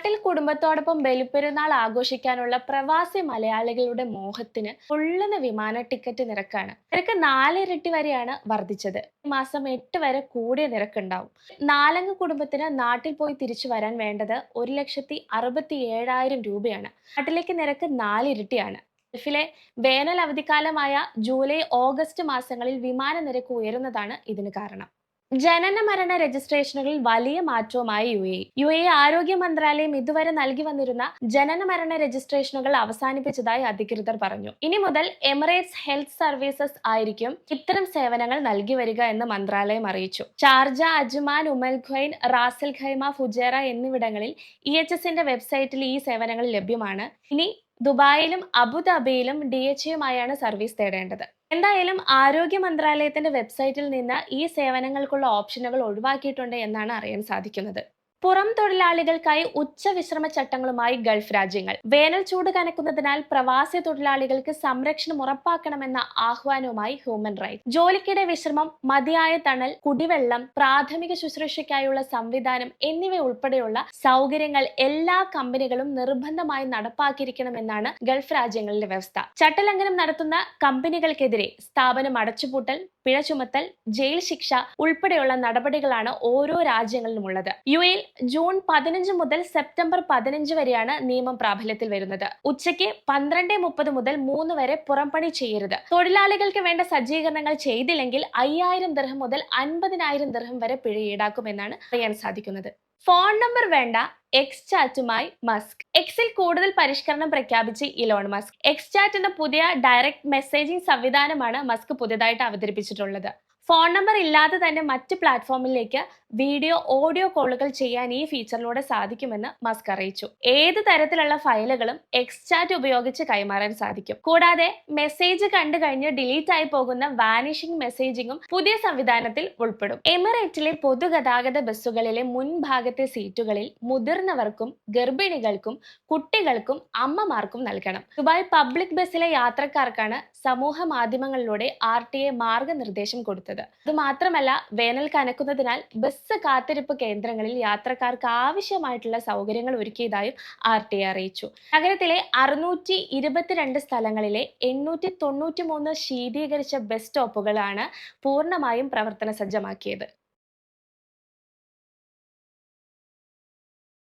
നാട്ടിൽ കുടുംബത്തോടൊപ്പം ബലിപ്പെരുന്നാൾ ആഘോഷിക്കാനുള്ള പ്രവാസി മലയാളികളുടെ മോഹത്തിന് പൊള്ളുന്ന വിമാന ടിക്കറ്റ് നിരക്കാണ്. നിരക്ക് നാലിരട്ടി വരെയാണ് വർദ്ധിച്ചത്. മാസം എട്ട് വരെ കൂടിയ നിരക്കുണ്ടാവും. നാലംഗ കുടുംബത്തിന് നാട്ടിൽ പോയി തിരിച്ചു വരാൻ വേണ്ടത് ഒരു ലക്ഷത്തി അറുപത്തി ഏഴായിരം രൂപയാണ്. നാട്ടിലേക്ക് നിരക്ക് നാലിരട്ടിയാണ്. ഗൾഫിലെ വേനൽ അവധിക്കാലമായ ജൂലൈ ഓഗസ്റ്റ് മാസങ്ങളിൽ വിമാന നിരക്ക് ഉയരുന്നതാണ് ഇതിന് കാരണം. ജനന മരണ രജിസ്ട്രേഷനുകളിൽ വലിയ മാറ്റവുമായി യു എ. യു എ ആരോഗ്യ മന്ത്രാലയം ഇതുവരെ നൽകി വന്നിരുന്ന ജനന മരണ രജിസ്ട്രേഷനുകൾ അവസാനിപ്പിച്ചതായി അധികൃതർ പറഞ്ഞു. ഇനി മുതൽ എമിറേറ്റ്സ് ഹെൽത്ത് സർവീസസ് ആയിരിക്കും ഇത്തരം സേവനങ്ങൾ നൽകി വരിക എന്ന് മന്ത്രാലയം അറിയിച്ചു. Sharjah Ajman Umm al Quwain Ras al Khaimah Fujairah എന്നിവിടങ്ങളിൽ ഇ എച്ച് എസിന്റെ വെബ്സൈറ്റിൽ ഈ സേവനങ്ങൾ ലഭ്യമാണ്. ഇനി ദുബായിലും അബുദാബിയിലും ഡി എച്ച് യുമായാണ് സർവീസ് തേടേണ്ടത്. എന്തായാലും ആരോഗ്യ മന്ത്രാലയത്തിന്റെ വെബ്സൈറ്റിൽ നിന്ന് ഈ സേവനങ്ങൾക്കുള്ള ഓപ്ഷനുകൾ ഒഴിവാക്കിയിട്ടുണ്ട് എന്നാണ് അറിയാൻ സാധിക്കുന്നത്. പുറം തൊഴിലാളികൾക്കായി ഉച്ച വിശ്രമ ചട്ടങ്ങളുമായി ഗൾഫ് രാജ്യങ്ങൾ. വേനൽ ചൂട് കനക്കുന്നതിനാൽ പ്രവാസി തൊഴിലാളികൾക്ക് സംരക്ഷണം ഉറപ്പാക്കണമെന്ന ആഹ്വാനവുമായി ഹ്യൂമൻ റൈറ്റ് ജോലിക്കിടെ വിശ്രമം മതിയായ തണൽ കുടിവെള്ളം പ്രാഥമിക ശുശ്രൂഷയ്ക്കായുള്ള സംവിധാനം എന്നിവ ഉൾപ്പെടെയുള്ള സൗകര്യങ്ങൾ എല്ലാ കമ്പനികളും നിർബന്ധമായി നടപ്പാക്കിയിരിക്കണമെന്നാണ് ഗൾഫ് രാജ്യങ്ങളിലെ വ്യവസ്ഥ. ചട്ടലംഘനം നടത്തുന്ന കമ്പനികൾക്കെതിരെ സ്ഥാപനം അടച്ചുപൂട്ടൽ പിഴ ചുമത്തൽ ജയിൽ ശിക്ഷ ഉൾപ്പെടെയുള്ള നടപടികളാണ് ഓരോ രാജ്യങ്ങളിലും ഉള്ളത്. യു എയിൽ ജൂൺ പതിനഞ്ച് മുതൽ സെപ്റ്റംബർ പതിനഞ്ച് വരെയാണ് നിയമം പ്രാബല്യത്തിൽ വരുന്നത്. ഉച്ചയ്ക്ക് പന്ത്രണ്ട് മുപ്പത് മുതൽ മൂന്ന് വരെ പുറംപണി ചെയ്യരുത്. തൊഴിലാളികൾക്ക് വേണ്ട സജ്ജീകരണങ്ങൾ ചെയ്തില്ലെങ്കിൽ അയ്യായിരം ദർഹം മുതൽ അൻപതിനായിരം ദർഹം വരെ പിഴ ഈടാക്കുമെന്നാണ് അറിയാൻ സാധിക്കുന്നത്. ഫോൺ നമ്പർ വേണ്ട എക്സ് ചാറ്റുമായി മസ്ക്. എക്സിൽ കൂടുതൽ പരിഷ്കരണം പ്രഖ്യാപിച്ച് ഇലോൺ മസ്ക്. എക്സ് ചാറ്റ് എന്ന പുതിയ ഡയറക്ട് മെസ്സേജിംഗ് സംവിധാനമാണ് മസ്ക് പുതിയതായിട്ട് അവതരിപ്പിച്ചിട്ടുള്ളത്. ഫോൺ നമ്പർ ഇല്ലാതെ തന്നെ മറ്റ് പ്ലാറ്റ്ഫോമിലേക്ക് വീഡിയോ ഓഡിയോ കോളുകൾ ചെയ്യാൻ ഈ ഫീച്ചറിലൂടെ സാധിക്കുമെന്ന് മസ്ക് അറിയിച്ചു. ഏത് തരത്തിലുള്ള ഫയലുകളും എക്സ്ചാറ്റ് ഉപയോഗിച്ച് കൈമാറാൻ സാധിക്കും. കൂടാതെ മെസ്സേജ് കണ്ടു കഴിഞ്ഞ് ഡിലീറ്റ് ആയി പോകുന്ന വാനിഷിംഗ് മെസ്സേജിങ്ങും പുതിയ സംവിധാനത്തിൽ ഉൾപ്പെടും. എമിറേറ്റിലെ പൊതുഗതാഗത ബസ്സുകളിലെ മുൻഭാഗത്തെ സീറ്റുകളിൽ മുതിർന്നവർക്കും ഗർഭിണികൾക്കും കുട്ടികൾക്കും അമ്മമാർക്കും നൽകണം. ദുബായ് പബ്ലിക് ബസ്സിലെ യാത്രക്കാർക്കാണ് സമൂഹ മാധ്യമങ്ങളിലൂടെ ആർ ടി എ മാർഗനിർദ്ദേശം കൊടുത്തത്. അത് മാത്രമല്ല വേനൽ കനക്കുന്നതിനാൽ ബസ് കാത്തിരിപ്പ് കേന്ദ്രങ്ങളിൽ യാത്രക്കാർക്ക് ആവശ്യമായിട്ടുള്ള സൗകര്യങ്ങൾ ഒരുക്കിയതായും ആർ ടി അറിയിച്ചു. നഗരത്തിലെ അറുന്നൂറ്റി ഇരുപത്തിരണ്ട് സ്ഥലങ്ങളിലെ എണ്ണൂറ്റി തൊണ്ണൂറ്റി മൂന്ന് ശീതീകരിച്ച ബസ് സ്റ്റോപ്പുകളാണ് പൂർണമായും പ്രവർത്തന സജ്ജമാക്കിയത്